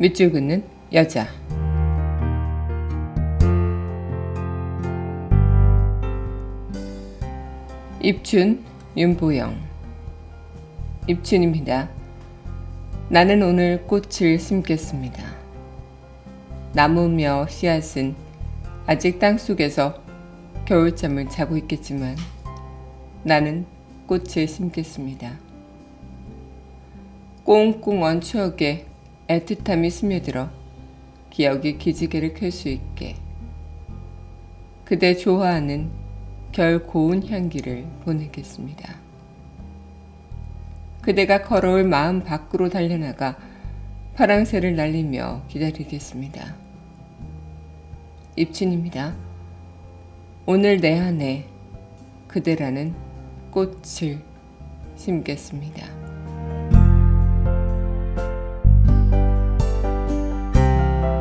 밑줄 긋는 여자 입춘 윤보영 입춘입니다. 나는 오늘 꽃을 심겠습니다. 나무며 씨앗은 아직 땅 속에서 겨울잠을 자고 있겠지만 나는 꽃을 심겠습니다. 꽁꽁 추억에 애틋함이 스며들어 기억의 기지개를 켤 수 있게 그대 좋아하는 결 고운 향기를 보내겠습니다. 그대가 걸어올 마음 밖으로 달려나가 파랑새를 날리며 기다리겠습니다. 입춘입니다. 오늘 내 안에 그대라는 꽃을 심겠습니다.